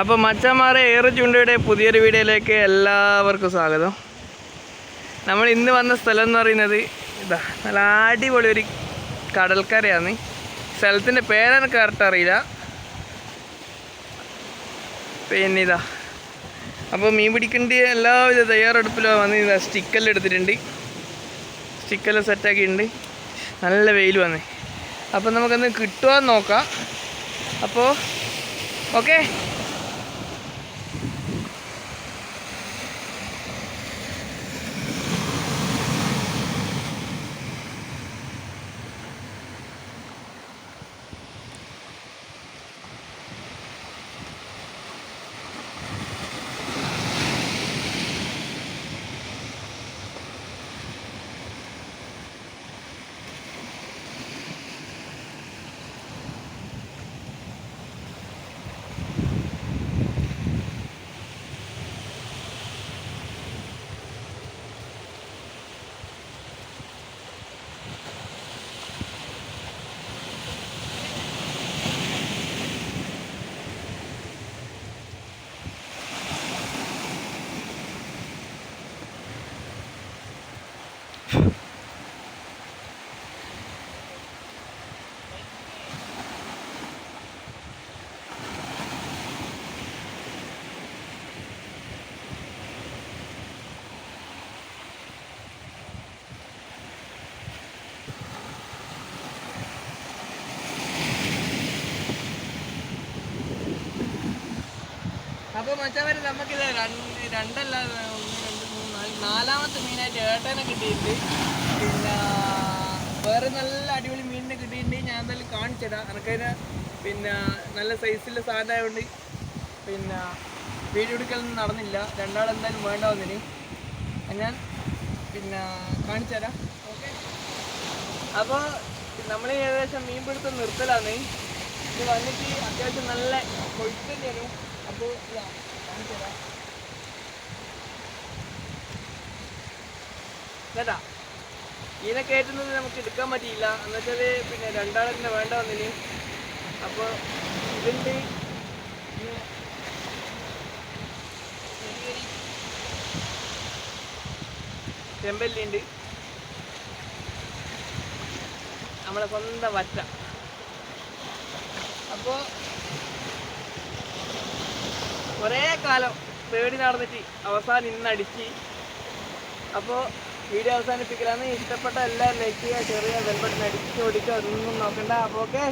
അപ്പോൾ മച്ചന്മാരെ ഏറെ ചുണ്ടയുടെ പുതിയൊരു വീഡിയോയിലേക്ക് എല്ലാവർക്കും സ്വാഗതം. നമ്മൾ ഇന്ന് വന്ന സ്ഥലം എന്ന് പറയുന്നത് ഇതാ നല്ല അടിപൊളി ഒരു കടൽക്കരയാണ്. സ്ഥലത്തിന്റെ പേരെനിക്ക് കറക്റ്റ് അറിയില്ല. പിന്നെ ഇതാ അപ്പോൾ മീൻ പിടിക്കേണ്ട എല്ലാവിധ തയ്യാറെടുപ്പിലും വന്ന് ഇതാ സ്റ്റിക്കെല്ലാം എടുത്തിട്ടുണ്ട്. സ്റ്റിക്കെല്ലാം സെറ്റാക്കിയിട്ടുണ്ട് നല്ല വെയിൽ വന്ന്. അപ്പോൾ നമുക്കൊന്ന് കിട്ടുമോ നോക്കാം. അപ്പോൾ ഓക്കെ അപ്പോൾ മച്ചവരെ നമുക്കിത് രണ്ട് രണ്ടല്ല നാലാമത്തെ മീനായിട്ട് ഏട്ടനെ കിട്ടിയിട്ടുണ്ട്. പിന്നെ വേറെ നല്ല അടിപൊളി മീനിനെ കിട്ടിയിട്ടുണ്ട്. ഞാൻ എന്തായാലും കാണിച്ചിടാം എനിക്കതിന് പിന്നെ നല്ല സൈസിലെ സാധനമായതുകൊണ്ട് പിന്നെ വീഡിയോ എടുക്കലൊന്നും നടന്നില്ല. രണ്ടാളെന്തായാലും വേണ്ട വന്നിന് ഞാൻ പിന്നെ കാണിച്ചു തരാം. ഓക്കെ അപ്പോൾ നമ്മൾ ഏകദേശം മീൻ പിടുത്തം നിർത്തലാണ്. ഇത് വന്നിട്ട് അത്യാവശ്യം നല്ല കൊഴുത്തന്നെയാണ് അപ്പോൾ കാണിച്ചു തരാം. കേട്ടാ ഇതിനെ കയറ്റുന്നത് നമുക്ക് എടുക്കാൻ പറ്റിയില്ല. എന്ന് വെച്ചാൽ പിന്നെ രണ്ടാളെന്നെ വേണ്ട വന്നിന്. അപ്പോൾ ഇതിന്റെ ചെമ്പല്ലിണ്ട് നമ്മളെ സ്വന്തം വറ്റ. അപ്പോൾ കുറേ കാലം പേടി നടന്നിട്ട് അവസാനം ഇന്നടിച്ച് അപ്പോൾ വീഡിയോ അവസാനിപ്പിക്കലാണ്. ഇഷ്ടപ്പെട്ട എല്ലാവരും ലൈക്ക് ചെയ്യുക ചെറിയ ബെൽബട്ടൺ അടിച്ച് ഓടിക്കുക ഒന്നും നോക്കണ്ട. അപ്പോൾ ഓക്കെ